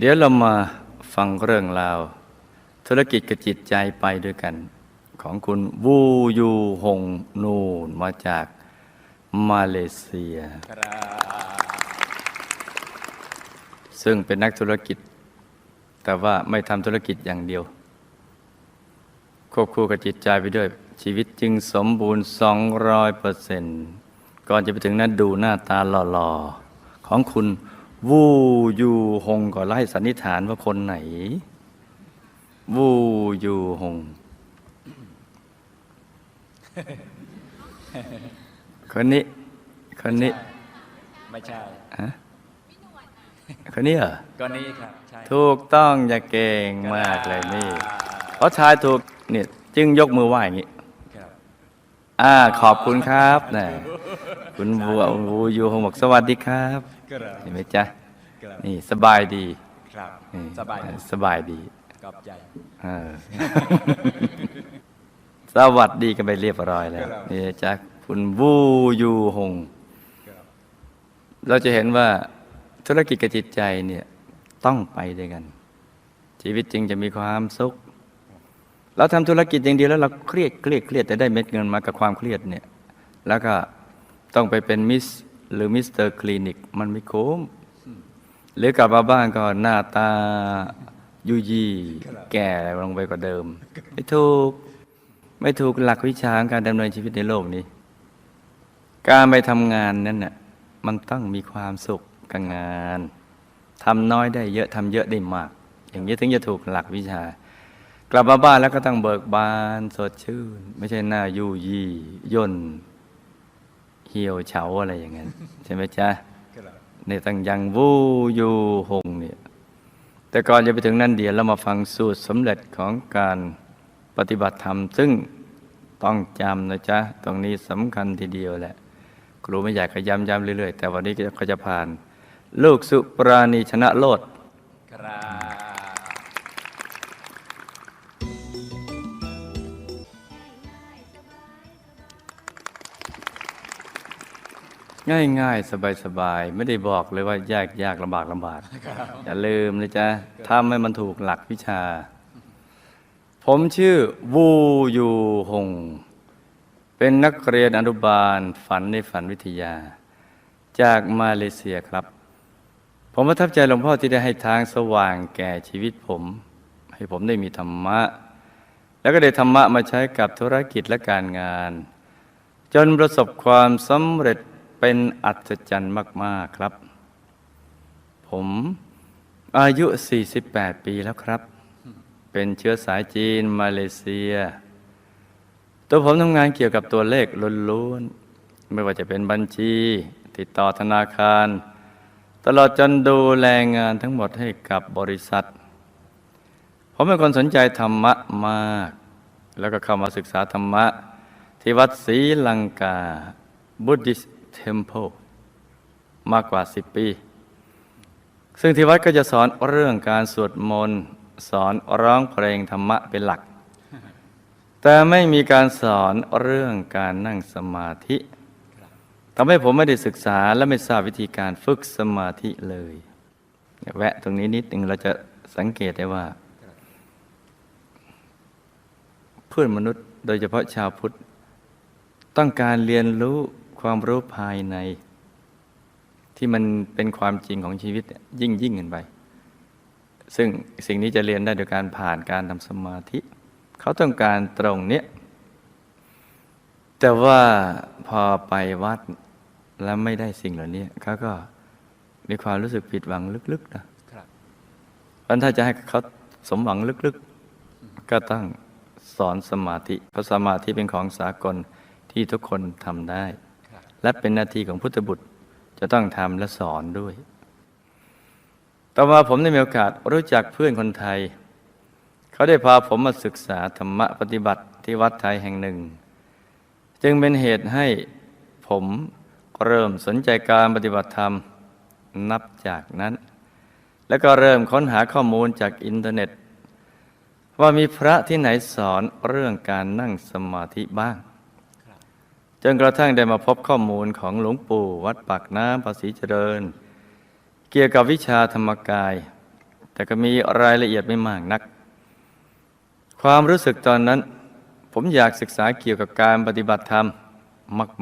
เดี๋ยวเรามาฟังเรื่องราว ธุรกิจกับจิตใจไปด้วยกัน ของคุณวูยูฮงนูนมาจากมาเลเซีย ซึ่งเป็นนักธุรกิจ แต่ว่าไม่ทำธุรกิจอย่างเดียว ควบคู่กับจิตใจไปด้วย ชีวิตจึงสมบูรณ์ 200เปอร์เซนต์ก่อนจะไปถึงนั้นดูหน้าตาหล่อๆ ของคุณ วูยูฮงก่อนไล่สันนิษฐานว่าคนไหน วูยูฮงคนนี้ คนนี้ ไม่ใช่ฮะคนนี้เหรอก็นี้ครับใช่ถูกต้องอย่าเก่งมากเลยนี่เพราะทายถูกเนี่ยจึงยกมือไหว้อย่างนี้ครับ อ่าขอบคุณครับนะคุณบัววูยูฮงบอกสวัสดีครับครับเห็นไหมจ๊ะครับนี่สบายดีครับนี่สบายดีสบายดีกอบใจเออสวัสดีกันไปเรียบร้อยแล้วครับนี่จ๊ะคุณวูยูฮงครับเราจะเห็นว่าธุรกิจกับจิตใจเนี่ยต้องไปด้วยกัน ชีวิตจริงจะมีความสุข เราทำธุรกิจอย่างเดียวแล้วเราเครียดเครียดเครียดแต่ได้เม็ดเงินมากับความเครียดเนี่ยแล้วก็ต้องไปเป็นมิสหรือมิสเตอร์คลินิกมันไม่คุ้มหรือกลับมาบ้านก็หน้าตายุยีแก่ลงไปกว่าเดิม ไม่ถูกไม่ถูกหลักวิชาการดำเนินชีวิตในโลกนี้ การไปทำงานนั้นน่ะมันต้องมีความสุขกับงานทำน้อยได้เยอะทำเยอะได้มาก อย่างนี้ถึงจะถูกหลักวิชา กลับมาบ้านแล้วก็ต้องเบิกบานสดชื่น ไม่ใช่หน้ายู่ยี่ย่น เหี่ยวเฉาอะไรอย่างนั้นใช่ไหมจ๊ะเนี่ยตั้งยังวูยูหงเนี่ยแต่ก่อนจะไปถึงนั่นเดียวเรามาฟังสูตรสำเร็จของการปฏิบัติธรรม ซึ่งต้องจำนะจ๊ะ ตรงนี้สำคัญทีเดียวแหละ ครูไม่อยากจะย้ำเรื่อยๆ แต่วันนี้ก็จะผ่าน ลูกสุปราณีชนะโลดครับ ง่ายๆ สบายๆ ไม่ได้บอกเลยว่ายากยากลำบากลำบากอย่าลืมนะจ๊ะทำให้มันถูกหลักวิชา ผมชื่อวูยูฮงเป็นนักเรียนอนุบาลฝันในฝันวิทยา จากมาเลเซียครับ ผมประทับใจหลวงพ่อที่ได้ให้ทางสว่างแก่ชีวิตผม ให้ผมได้มีธรรมะ แล้วก็ได้ธรรมะมาใช้กับธุรกิจและการงาน จนประสบความสำเร็จ เป็นอัศจรรย์มาก ๆ ครับ ผมอายุ 48 ปีแล้วครับ เป็นเชื้อสายจีน มาเลเซีย ตัวผมทำงานเกี่ยวกับตัวเลขล้วนๆ ไม่ว่าจะเป็นบัญชี ติดต่อธนาคาร ตลอดจนดูแลงานทั้งหมดให้กับบริษัท ผมเป็นคนสนใจธรรมะมาก แล้วก็เข้ามาศึกษาธรรมะ ที่วัดศรีลังกา Buddhist Temple มากกว่า 10 ปี ซึ่งที่วัดก็จะสอนเรื่องการสวดมนต์สอนร้องเพลงธรรมะเป็นหลัก แต่ไม่มีการสอนเรื่องการนั่งสมาธิทำให้ผมไม่ได้ศึกษาและไม่ทราบวิธีการฝึกสมาธิเลย แวะตรงนี้นิดหนึ่งเราจะสังเกตได้ว่า เพื่อนมนุษย์โดยเฉพาะชาวพุทธ ต้องการเรียนรู้ ความรู้ภายใน ที่มันเป็นความจริงของชีวิตเนี่ยยิ่งยิ่งขึ้นไป ซึ่งสิ่งนี้จะเรียนได้โดยการผ่านการทำสมาธิ เขาต้องการตรงเนี้ยแต่ว่าพอไปวัดแล้วไม่ได้สิ่งเหล่านี้เขาก็มีความรู้สึกผิดหวังลึกๆนะครับเพราะถ้าจะให้เขาสมหวังลึกๆ ก็ต้องสอนสมาธิ เพราะสมาธิเป็นของสากลที่ทุกคนทำได้ครับ และเป็นหน้าที่ของพุทธบุตรจะต้องทำและสอนด้วย ต่อมาผมได้มีโอกาสรู้จักเพื่อนคนไทย เขาได้พาผมมาศึกษาธรรมะปฏิบัติที่วัดไทยแห่งหนึ่ง จึงเป็นเหตุให้ผมเริ่มสนใจการปฏิบัติธรรมนับจากนั้น แล้วก็เริ่มค้นหาข้อมูลจากอินเทอร์เน็ต ว่ามีพระที่ไหนสอนเรื่องการนั่งสมาธิบ้าง นกระทั่งได้มาพบข้อมูลของหลวงปู่วัดปากน้ำภาษีเจริญ เกี่ยวกับวิชาธรรมกาย แต่ก็มีรายละเอียดไม่มากนัก ความรู้สึกตอนนั้น ผมอยากศึกษาเกี่ยวกับการปฏิบัติธรรม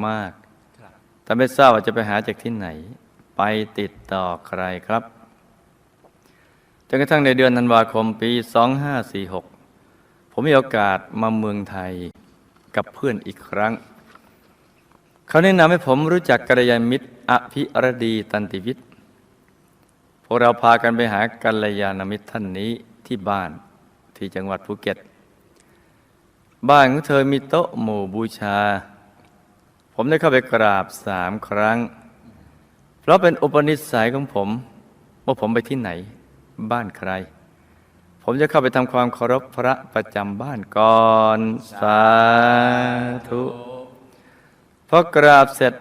มาก ๆ แต่ไม่ทราบว่าจะไปหาจากที่ไหน ไปติดต่อใครครับจนกระทั่งในเดือนธันวาคมปี 2546 ผมมีโอกาสมาเมืองไทยกับเพื่อนอีกครั้ง เขาแนะนำให้ผมรู้จักกัลยาณมิตรอภิรดีตันติวิทย์พวกเราพากันไปหากัลยาณมิตรท่านนี้ที่บ้านที่จังหวัดภูเก็ต บ้านของเธอมีโต๊ะหมู่บูชา ผมได้เข้าไปกราบสามครั้ง เพราะเป็นอุปนิสัยของผม ว่าผมไปที่ไหน บ้านใคร ผมจะเข้าไปทำความเคารพพระประจำบ้านก่อน สาธุ พอกราบเสร็จ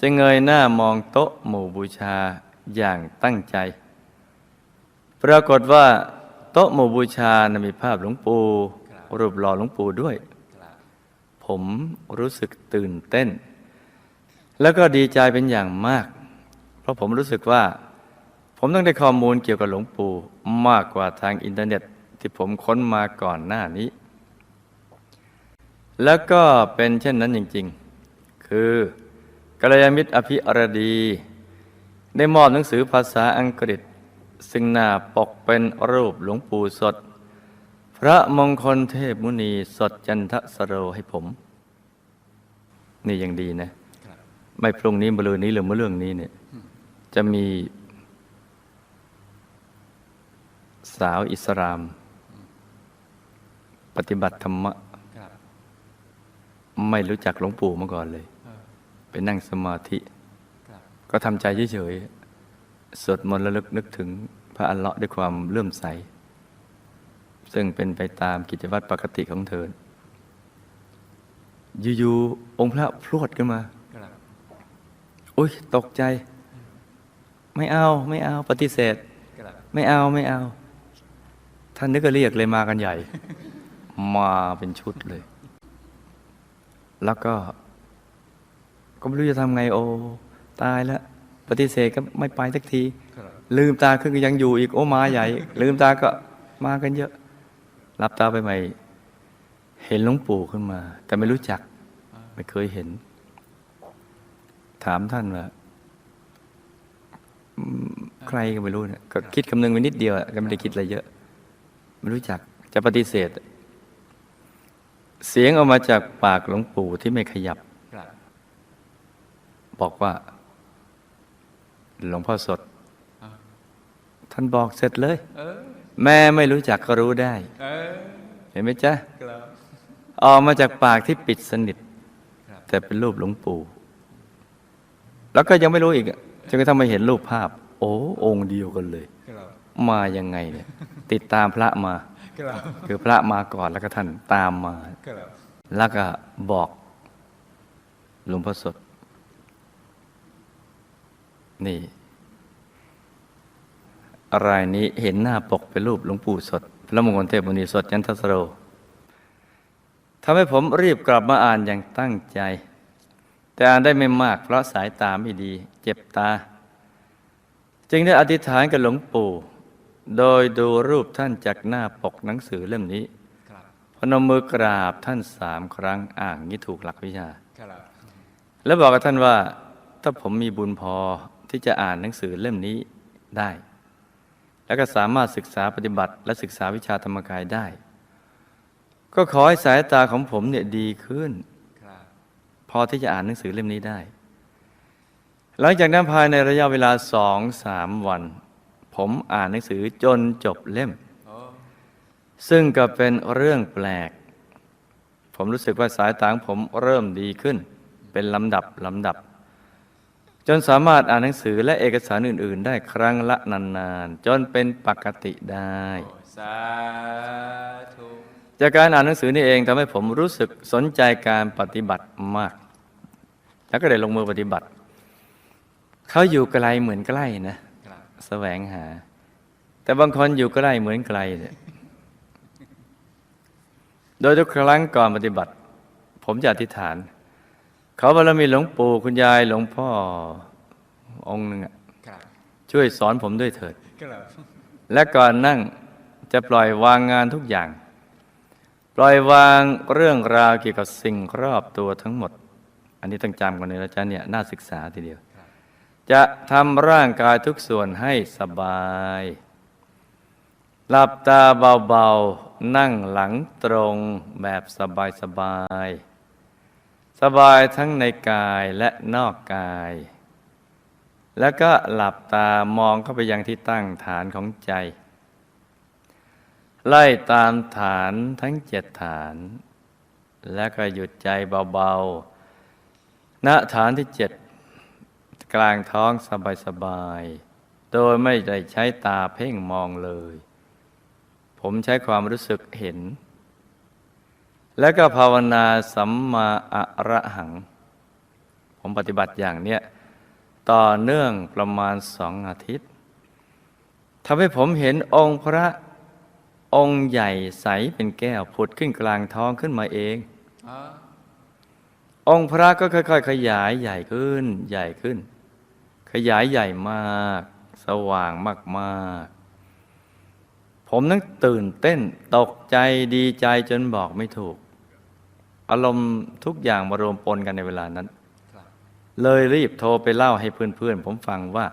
จะเงยหน้ามองโต๊ะหมู่บูชาอย่างตั้งใจ ปรากฏว่าโต๊ะหมู่บูชานะมีภาพหลวงปู่รูปหล่อหลวงปู่ด้วย ผมรู้สึกตื่นเต้น แล้วก็ดีใจเป็นอย่างมาก เพราะผมรู้สึกว่า ผมต้องได้ข้อมูลเกี่ยวกับหลวงปู่มากกว่าทางอินเทอร์เน็ตที่ผมค้นมาก่อนหน้านี้ แล้วก็เป็นเช่นนั้นจริง ๆ คือกัลยาณมิตรอภิรดี ได้มอบหนังสือภาษาอังกฤษ ซึ่งหน้าปกเป็นรูปหลวงปู่สด พระมงคลเทพมุนีสดจันทสโรให้ผม นี่ยังดีนะครับไม่พรุ่งนี้มะรืนนี้หรือเมื่อเรื่องนี้เนี่ย จะมี สาวอิสลาม ปฏิบัติธรรมะครับไม่รู้จักหลวงปู่มาก่อนเลยเออไป นั่งสมาธิครับก็ทำใจเฉยๆสวดมนต์ระลึกนึกถึงพระอัลเลาะห์ด้วยความเลื่อมใส ซึ่งเป็นไปตามกิจวัตรปกติของเธออยู่ๆองค์พระพรวดขึ้นมาครับอุ้ยตกใจ ไม่เอาไม่เอา ปฏิเสธครับไม่เอาไม่เอา ท่านนึกก็เรียกเลยมากันใหญ่ มาเป็นชุดเลย แล้วก็ ก็ไม่รู้จะทำไงโอตายแล้วปฏิเสธก็ไม่ไปสักทีครับลืมตาขึ้นก็ยังอยู่อีกโอ้มาใหญ่ ลืมตาก็มากันเยอะ หลับตาไปใหม่ เห็นหลวงปู่ขึ้นมา แต่ไม่รู้จัก ไม่เคยเห็น ถามท่านว่าอืมใครก็ไม่รู้เนี่ยก็คิดคำนึงไปนิดเดียวอะก็ไม่ได้คิดอะไรเยอะ ไม่รู้จักจะปฏิเสธ เสียงออกมาจากปากหลวงปู่ที่ไม่ขยับครั บบอกว่า หลวงพ่อสดอ่าท่านบอกเสร็จเลยเออแม่ไม่รู้จักก็รู้ได้เออเห็นไหมจ๊ะครับออกมาจากปากที่ปิดสนิทครับแต่เป็นรูปหลวงปู่ แล้วก็ยังไม่รู้อีกอะจนกระทั่งมาเห็นรูปภาพ โอ้องค์เดียวกันเลยครับมายังไงเนี่ย ติดตามพระมาครับคือพระมาก่อนแล้วก็ท่านตามมาครับแล้วก็บอกหลวงพ่อสด นี่ รายนี้เห็นหน้าปกเป็นรูปหลวงปู่สด พระมงคลเทพมุนีสดยันทสโรทำให้ผมรีบกลับมาอ่านอย่างตั้งใจ แต่อ่านได้ไม่มาก เพราะสายตาไม่ดี เจ็บตา จึงได้อธิษฐานกับหลวงปู่ โดยดูรูปท่านจากหน้าปกหนังสือเล่มนี้ครับพนมมือกราบท่านสามครั้งอ่างนี้ถูกหลักวิชาครับแล้วบอกกับท่านว่า ถ้าผมมีบุญพอ ที่จะอ่านหนังสือเล่มนี้ได้ แล้วก็สามารถศึกษาปฏิบัติ และศึกษาวิชาธรรมกายได้ ก็ขอให้สายตาของผมเนี่ยดีขึ้น พอที่จะอ่านหนังสือเล่มนี้ได้ หลังจากนั้นภายในระยะเวลาสองสามวัน ผมอ่านหนังสือจนจบเล่ม ซึ่งก็เป็นเรื่องแปลก ผมรู้สึกว่าสายตาของผมเริ่มดีขึ้น เป็นลำดับลำดับ จนสามารถอ่านหนังสือและเอกสารอื่น ๆ ได้ครั้งละนานๆ จนเป็นปกติได้สาธุจากการอ่านหนังสือนี่เองทำให้ผมรู้สึกสนใจการปฏิบัติมาก แล้วก็ได้ลงมือปฏิบัติ เขาอยู่ไกลเหมือนใกล้นะครับแสวงหา แต่บางคนอยู่ใกล้เหมือนไกลเนี่ยโดยทุกครั้งก่อนปฏิบัติ ผมจะอธิษฐาน เขาบารมีหลวงปู่คุณยายหลวงพ่อองค์หนึ่งอะครับช่วยสอนผมด้วยเถิดครับและก่อนนั่งจะปล่อยวางงานทุกอย่าง ปล่อยวางเรื่องราวเกี่ยวกับสิ่งรอบตัวทั้งหมด อันนี้ต้องจำกันเลยนะจ๊ะเนี่ยน่าศึกษาทีเดียว จะทำร่างกายทุกส่วนให้สบาย หลับตาเบาๆ นั่งหลังตรงแบบสบายๆ สบายทั้งในกายและนอกกาย แล้วก็หลับตามองเข้าไปยังที่ตั้งฐานของใจ ไล่ตามฐานทั้งเจ็ดฐาน แล้วก็หยุดใจเบาๆณฐานที่เจ็ดกลางท้องสบายๆ โดยไม่ได้ใช้ตาเพ่งมองเลย ผมใช้ความรู้สึกเห็น แล้วก็ภาวนาสัมมาอะระหัง ผมปฏิบัติอย่างเนี้ยต่อเนื่องประมาณสองอาทิตย์ทำให้ผมเห็นองค์พระองค์ใหญ่ใสเป็นแก้วผุดขึ้นกลางท้องขึ้นมาเององค์พระก็ค่อย ๆ ขยายใหญ่ขึ้น ใหญ่ขึ้น ขยายใหญ่มาก สว่างมากๆ ผมนั้นตื่นเต้นตกใจดีใจจนบอกไม่ถูก อารมณ์ทุกอย่างมารวมปนกันในเวลานั้นครับเลยรีบโทรไปเล่าให้เพื่อนๆ ผมฟังว่า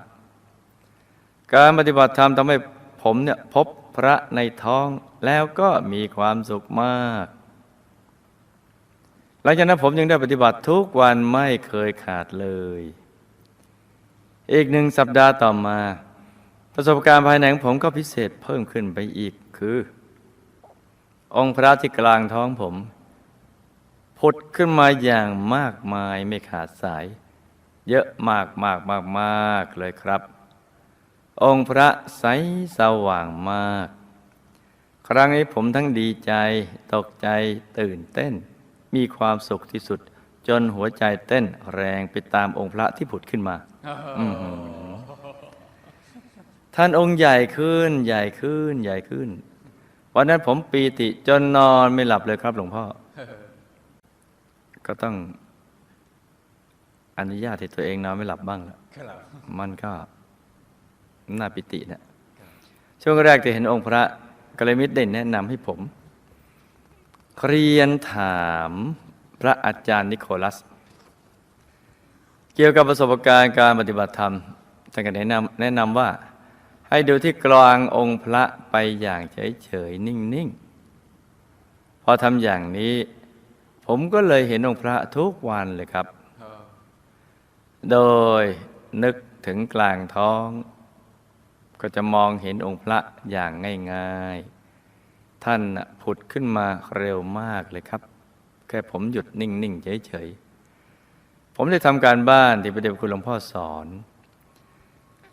การปฏิบัติธรรมทำให้ผมเนี่ยพบพระในท้องแล้วก็มีความสุขมาก หลังจากนั้นผมยังได้ปฏิบัติทุกวันไม่เคยขาดเลย อีกหนึ่งสัปดาห์ต่อมา ประสบการณ์ภายในของผมก็พิเศษเพิ่มขึ้นไปอีกคือ องค์พระที่กลางท้องผม ผุดขึ้นมาอย่างมากมายไม่ขาดสาย เยอะมากมากมากมากเลยครับ องค์พระใสสว่างมาก ครั้งนี้ผมทั้งดีใจ ตกใจตื่นเต้น มีความสุขที่สุด จนหัวใจเต้นแรงไปตามองค์พระที่ผุดขึ้นมาอื้อหือท่านองค์ใหญ่ขึ้น ใหญ่ขึ้น ใหญ่ขึ้น วันนั้นผมปีติจนนอนไม่หลับเลยครับหลวงพ่อ ก็ต้องอนุญาตให้ตัวเองนอนไม่หลับบ้างละครับมันก็น่าปิตินะช่วงแรกที่เห็นองค์พระกรมิตรได้แนะนำให้ผม เรียนถามพระอาจารย์นิโคลัส เกี่ยวกับประสบการณ์การปฏิบัติธรรมท่านก็แนะนำแนะนำว่า ให้ดูที่กลางองค์พระไปอย่างเฉยๆนิ่งๆ พอทำอย่างนี้ ผมก็เลยเห็นองค์พระทุกวันเลยครับ โดยนึกถึงกลางท้อง ก็จะมองเห็นองค์พระอย่างง่ายๆ ท่านผุดขึ้นมาเร็วมากเลยครับ แค่ผมหยุดนิ่ง ๆ เฉย ๆ ผมได้ทำการบ้านที่พระเดชคุณหลวงพ่อสอน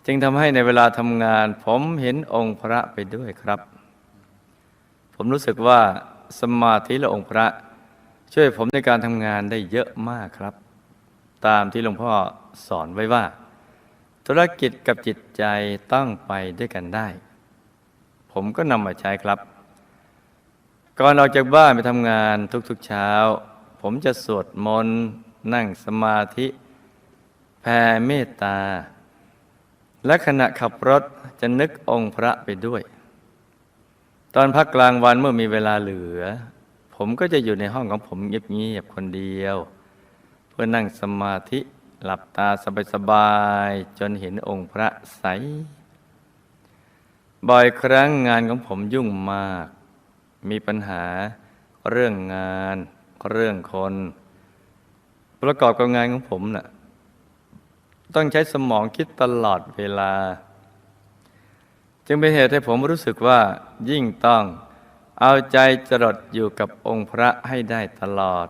จึงทำให้ในเวลาทำงาน ผมเห็นองค์พระไปด้วยครับ ผมรู้สึกว่าสมาธิและองค์พระ ช่วยผมในการทำงานได้เยอะมากครับ ตามที่หลวงพ่อสอนไว้ว่า ธุรกิจกับจิตใจต้องไปด้วยกันได้ ผมก็นำมาใช้ครับ ก่อนออกจากบ้านไปทำงานทุกๆเช้า ผมจะสวดมนต์นั่งสมาธิแผ่เมตตา และขณะขับรถจะนึกองค์พระไปด้วย ตอนพักกลางวันเมื่อมีเวลาเหลือ ผมก็จะอยู่ในห้องของผมเงียบๆคนเดียว เพื่อนั่งสมาธิหลับตาสบายๆจนเห็นองค์พระใส บ่อยครั้งงานของผมยุ่งมาก มีปัญหาเรื่องงาน เรื่องคน ประกอบกับงานของผมน่ะต้องใช้สมองคิดตลอดเวลา จึงเป็นเหตุให้ผมรู้สึกว่ายิ่งต้อง เอาใจจรดอยู่กับองค์พระให้ได้ตลอด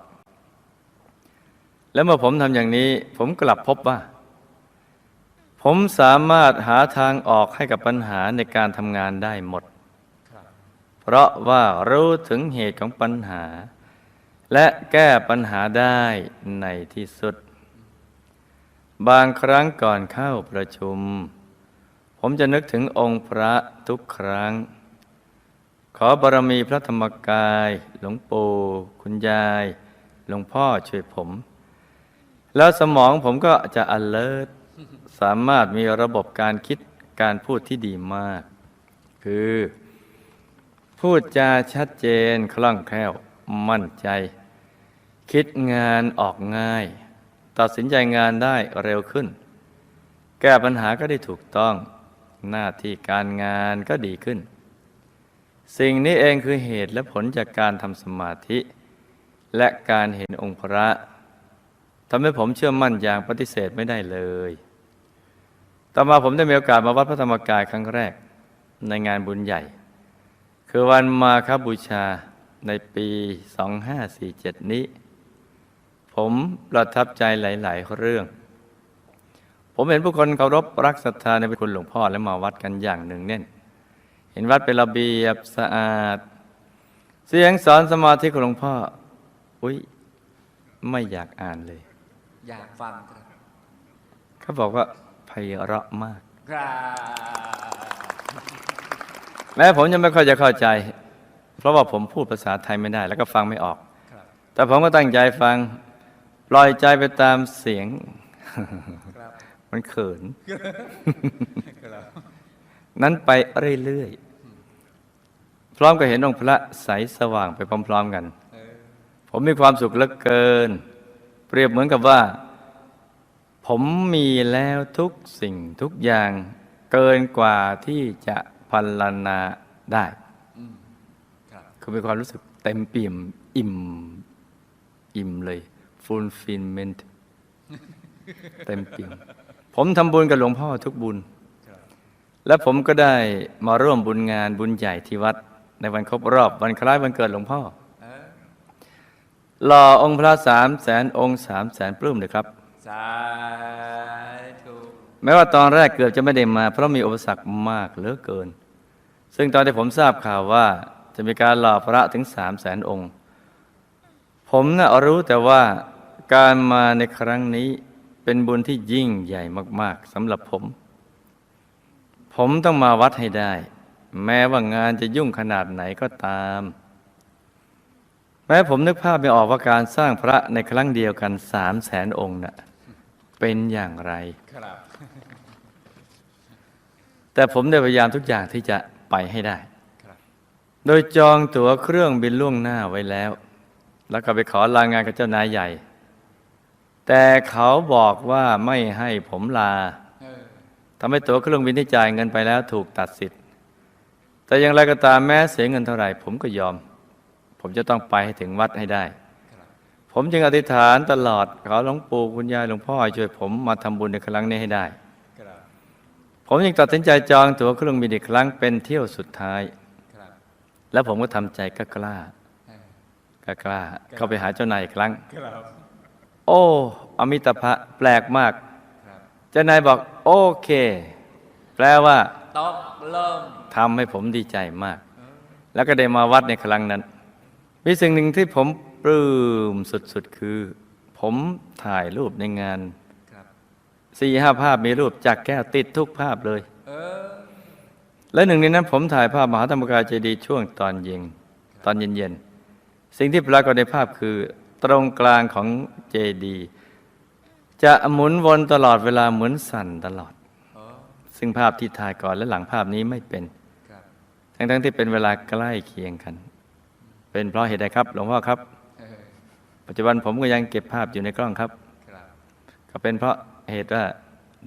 แล้วเมื่อผมทำอย่างนี้ ผมกลับพบว่า ผมสามารถหาทางออกให้กับปัญหาในการทำงานได้หมด เพราะว่ารู้ถึงเหตุของปัญหา และแก้ปัญหาได้ในที่สุด บางครั้งก่อนเข้าประชุม ผมจะนึกถึงองค์พระทุกครั้ง ขอบารมีพระธรรมกาย หลวงปู่คุณยาย หลวงพ่อช่วยผม แล้วสมองผมก็จะ alert สามารถมีระบบการคิดการพูดที่ดีมาก คือ พูดจาชัดเจนคล่องแคล่ว มั่นใจ คิดงานออกง่าย ตัดสินใจงานได้เร็วขึ้น แก้ปัญหาก็ได้ถูกต้อง หน้าที่การงานก็ดีขึ้น สิ่งนี้เองคือเหตุและผลจากการทำสมาธิ และการเห็นองค์พระทำให้ผมเชื่อมั่นอย่างปฏิเสธไม่ได้เลย ต่อมาผมได้มีโอกาสมาวัดพระธรรมกายครั้งแรกในงานบุญใหญ่ คือวันมาคบูชาในปี 2547 นี้ ผมประทับใจหลาย ๆ เรื่อง ผมเห็นผู้คนเคารพรักศรัทธาในพระคุณหลวงพ่อและมาวัดกันอย่างหนึ่งแน่น เห็นวัดเป็นระเบียบสะอาด เสียงสอนสมาธิของหลวงพ่อ อุ้ยไม่อยากอ่านเลย อยากฟังครับเขาบอกว่าไพเราะมากครับแม้ผมยังไม่ค่อยจะเข้าใจ เพราะว่าผมพูดภาษาไทยไม่ได้ แล้วก็ฟังไม่ออกครับแต่ผมก็ตั้งใจฟังปล่อยใจไปตามเสียงครับมันเขินครับ นั้นไปเรื่อยๆ พร้อมกับเห็นองค์พระใสสว่างไปพร้อมๆกันเออผมมีความสุขเหลือเกิน เปรียบเหมือนกับว่า ผมมีแล้วทุกสิ่งทุกอย่างเกินกว่าที่จะพรรณนาได้อืมครับคือมีความรู้สึกเต็มเปี่ยมอิ่ม อิ่มเลย fulfillment เต็มเปี่ยม ผมทำบุญกับหลวงพ่อทุกบุญครับ และผมก็ได้มาร่วมบุญงานบุญใหญ่ที่วัด ในวันครบรอบวันคล้ายวันเกิดหลวงพ่อเออหล่อองค์พระสามแสนองค์สามแสนปลื้มเลยครับสาธุแม้ว่าตอนแรกเกือบจะไม่ได้มา เพราะมีอุปสรรคมากเหลือเกิน ซึ่งตอนที่ผมทราบข่าวว่า จะมีการหล่อพระถึงสามแสนองค์ ผมน่ะรู้แต่ว่าการมาในครั้งนี้เป็นบุญที่ยิ่งใหญ่มาก ๆสำหรับผม ผมต้องมาวัดให้ได้ แม้ว่างานจะยุ่งขนาดไหนก็ตาม แม้ผมนึกภาพไม่ออกว่าการสร้างพระในครั้งเดียวกันสามแสนองค์น่ะเป็นอย่างไรครับแต่ผมได้พยายามทุกอย่างที่จะไปให้ได้ครับโดยจองตั๋วเครื่องบินล่วงหน้าไว้แล้ว แล้วก็ไปขอลางานกับเจ้านายใหญ่ แต่เขาบอกว่าไม่ให้ผมลาเออ ทำให้ตั๋วเครื่องบินที่จ่ายเงินไปแล้วถูกตัดสิทธิ์ แต่อย่างไรก็ตามแม้เสียเงินเท่าไหร่ ผมก็ยอม ผมจะต้องไปให้ถึงวัดให้ได้ครับผมจึงอธิษฐานตลอดขอหลวงปู่คุณยายหลวงพ่อให้ช่วยผมมาทำบุญในครั้งนี้ให้ได้ครับผมจึงตัดสินใจจองตั๋วเครื่องบินอีกครั้งเป็นเที่ยวสุดท้ายครับแล้วผมก็ทำใจก็กล้าเออก็กล้าเข้าไปหาเจ้านายอีกครั้งครับโอ้ อมิตภะแปลกมากครับเจ้านายบอกโอเค แปลว่าตกลงทำให้ผมดีใจมาก แล้วก็ได้มาวัดในครั้งนั้น มีสิ่งหนึ่งที่ผมปลื้มสุดๆคือ ผมถ่ายรูปในงานครับสี่ห้าภาพมีรูปจากแก้วติดทุกภาพเลยเออและหนึ่งในนั้นผมถ่ายภาพมหาธรรมกายเจดีย์ช่วงตอนเย็นตอนเย็นๆสิ่งที่ปรากฏในภาพคือ ตรงกลางของเจดีย์ จะหมุนวนตลอดเวลาเหมือนสั่นตลอดโอ้ซึ่งภาพที่ถ่ายก่อนและหลังภาพนี้ไม่เป็นครับทั้งๆที่เป็นเวลาใกล้เคียงกัน เป็นเพราะเหตุใดครับ หลวงพ่อครับเออปัจจุบันผมก็ยังเก็บภาพอยู่ในกล้องครับครับก็เป็นเพราะเหตุว่า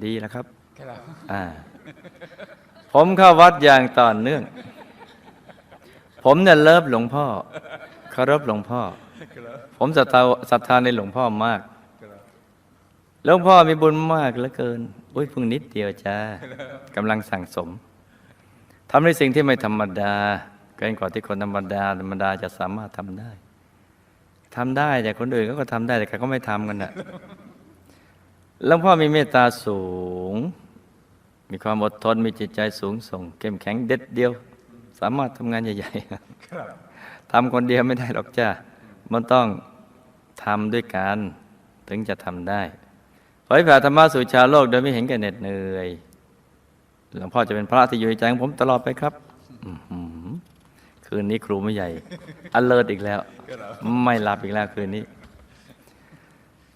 ดีแล้วครับครับอ่าผมเข้าวัดอย่างต่อเนื่อง ผมเนี่ยเลิฟหลวงพ่อเคารพหลวงพ่อครับผมศรัทธาศรัทธาในหลวงพ่อมากครับ หลวงพ่อมีบุญมากเหลือเกิน อุ้ยเพิ่งนิดเดียวจ้ากำลังสั่งสมทำในสิ่งที่ไม่ธรรมดาเกินกว่าที่คนธรรมดา ธรรมดาจะสามารถทำได้ทำได้แต่คนอื่นก็ทำได้แต่เขาก็ไม่ทำกันน่ะหลวงพ่อมีเมตตาสูง มีความอดทนมีจิตใจสูงส่งเข้มแข็งเด็ดเดียว สามารถทำงานใหญ่ๆทำคนเดียวไม่ได้หรอกจ้ามันต้องทำด้วยกันถึงจะทำได้ ผยแผ่ธรรมะสู่ชาวโลกโดยไม่เห็นแก่เหน็ดเหนื่อยหลวงพ่อจะเป็นพระที่อยู่ในใจของผมตลอดไปครับคืนนี้ครูไม่ใหญ่อเลิศอีกแล้ว ไม่หลับอีกแล้วคืนนี้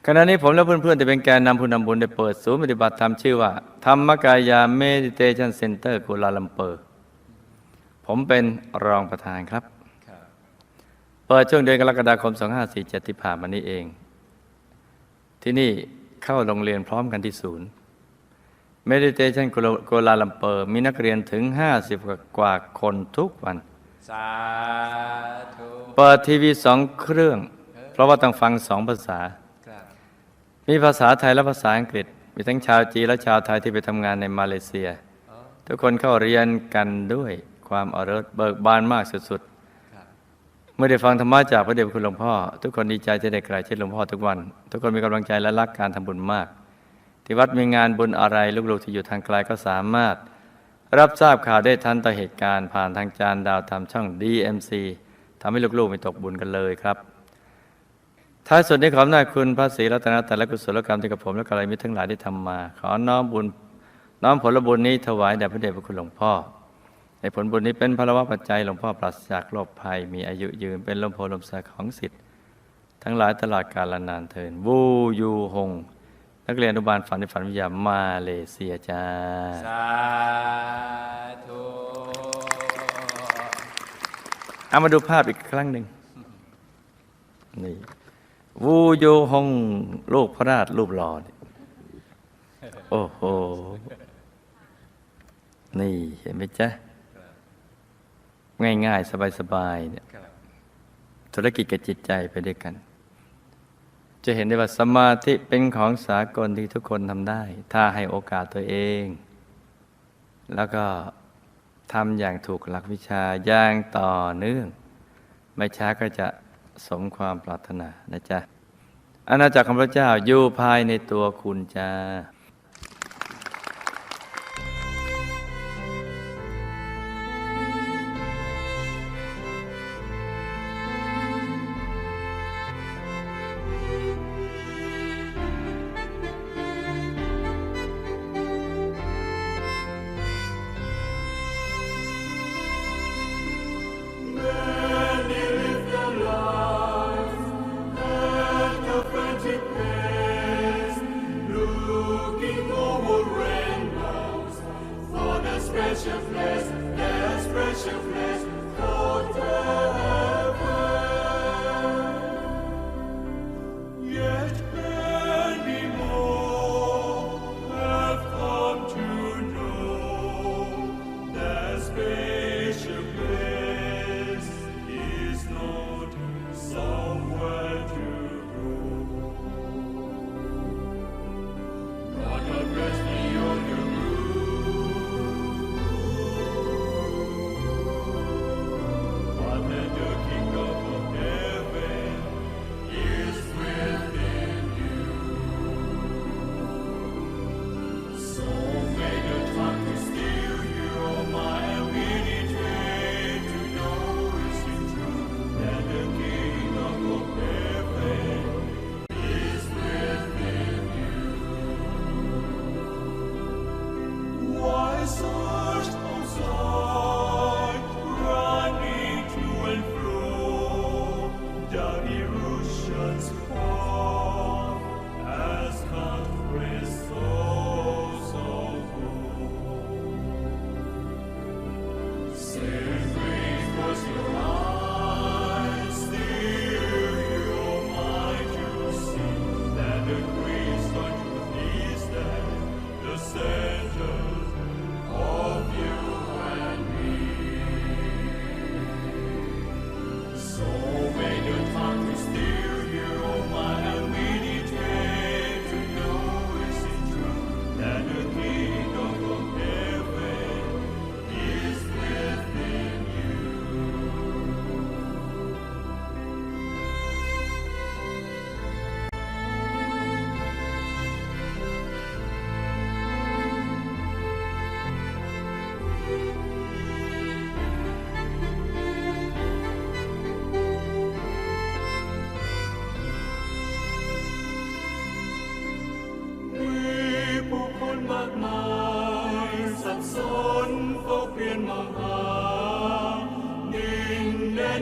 ขณะนี้ผมและเพื่อนๆจะเป็นแกนนำผู้นำบุญได้เปิดศูนย์ปฏิบัติธรรมชื่อว่า ธรรมกายาเมดิเทชันเซ็นเตอร์กุลาลัมเปอร์ ผมเป็นรองประธานครับ เปิดช่วงเดือนกรกฎาคม 2547 ที่ผ่านมานี้เอง ที่นี่ เข้าโรงเรียนพร้อมกันที่ศูนย์ Meditation โกลาลัมเปอร์ มีนักเรียนถึง 50 กว่าคนทุกวันสาธุเปิดทีวีสองเครื่อง เพราะว่าต้องฟังสองภาษาครับมีภาษาไทยและภาษาอังกฤษ มีทั้งชาวจีนและชาวไทยที่ไปทำงานในมาเลเซียอ๋อทุกคนเข้าเรียนกันด้วยความอรดเบิกบานมากสุดครับๆ เมื่อได้ฟังธรรมะจากพระเดชพระคุณหลวงพ่อ ทุกคนดีใจจะได้ใกล้ชิดหลวงพ่อทุกวัน ทุกคนมีกำลังใจและรักการทำบุญมาก ที่วัดมีงานบุญอะไรลูกๆที่อยู่ทางไกลก็สามารถ รับทราบข่าวได้ทันต่อเหตุการณ์ผ่านทางจานดาวทำช่อง DMC ทำให้ลูกๆไม่ตกบุญกันเลยครับท้ายสุดนี้ขออำนาจคุณพระศรีรัตนตรัยและกุศลกรรมที่กับผมและกัลยาณมิตรทั้งหลายได้ทำมา ขอน้อมบุญน้อมผลบุญนี้ถวายแด่พระเดชพระคุณหลวงพ่อ ให้ผลบุญนี้เป็นพลวะปัจจัยหลวงพ่อปราศจากโรคภัย มีอายุยืนเป็นลมโพลมใสของสิทธิ์ทั้งหลายตลอดกาลนานเทิน วูยูหง นักเรียนอนุบาลฝันในฝันวิทยามาเลเซียจ้า สาธุ เอามาดูภาพอีกครั้งหนึ่งนี่ วูโยฮงลูกพระราชรูปหล่อนี่โอ้โห นี่เห็นไหมจ๊ะ ง่ายๆ สบายๆเนี่ยครับธุรกิจกับจิตใจไปด้วยกัน จะเห็นได้ว่าสมาธิเป็นของสากลที่ทุกคนทำได้ ถ้าให้โอกาสตัวเอง แล้วก็ทำอย่างถูกหลักวิชาอย่างต่อเนื่อง ไม่ช้าก็จะสมความปรารถนานะจ๊ะอาณาจักรของพระเจ้าอยู่ภายในตัวคุณจ้า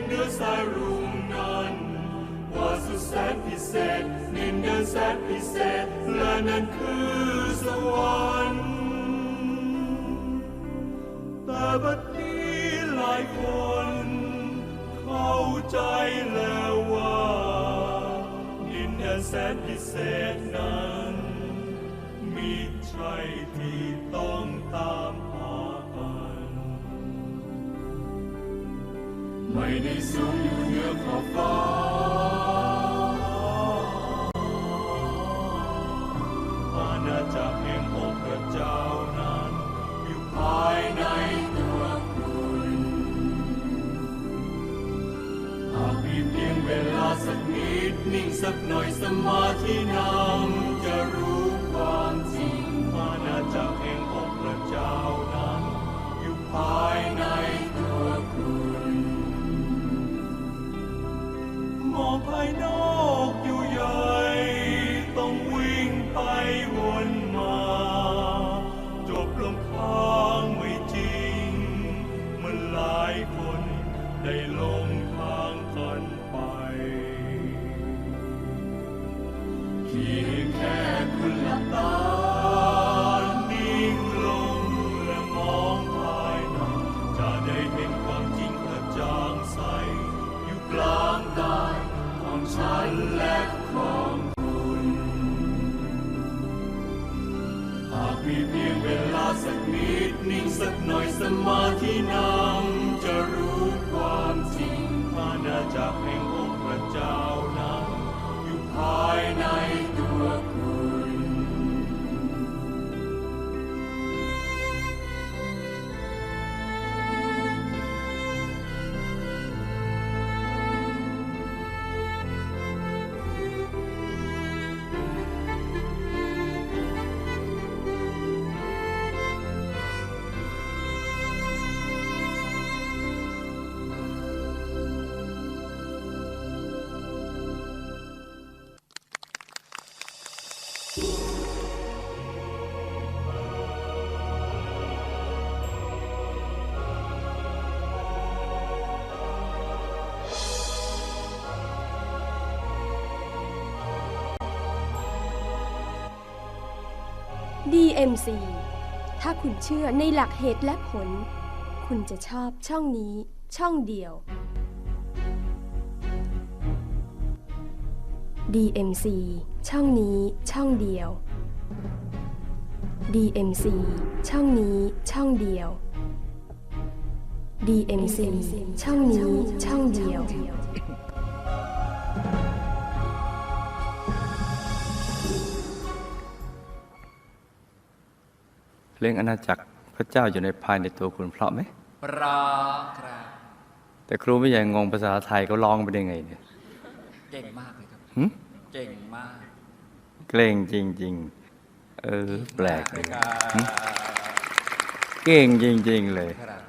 นแดนเนื้อสายรุ่งนั้นว่าสุดแสนพิเศษดินแดนแสนพิเศษและนั่นคือสวรรค์แต่บัดนี้หลายคนเข้าใจแล้วว่าดินแดนแสนพิเศษนั้น มีใช่ที่ต้องตาม ไม่ได้สูงอยู่เหนือขอบฟ้า อาณาจักรแห่งองค์พระเจ้านั้น อยู่ภายในตัวคุณหากมีเพียงเวลาสักนิดนิ่งสักหน่อยสมาธินำจ DMC ถ้าคุณเชื่อในหลักเหตุและผล คุณจะชอบช่องนี้ช่องเดียว DMC ช่องนี้ช่องเดียว DMC ช่องนี้ช่องเดียว DMC ช่องนี้ช่องเดียว เพลงอาณาจักรพระเจ้าอยู่ในภายในตัวคุณเพราะไหมปราครับ แต่ครูไม่ใหญ่งงภาษาไทยเขาร้องไปได้ไงเนี่ยเก่งมากเลยครับหึเก่งมาก เกรงจริง ๆ เออ แปลกเลยครับเก่งจริง ๆ เลยครับ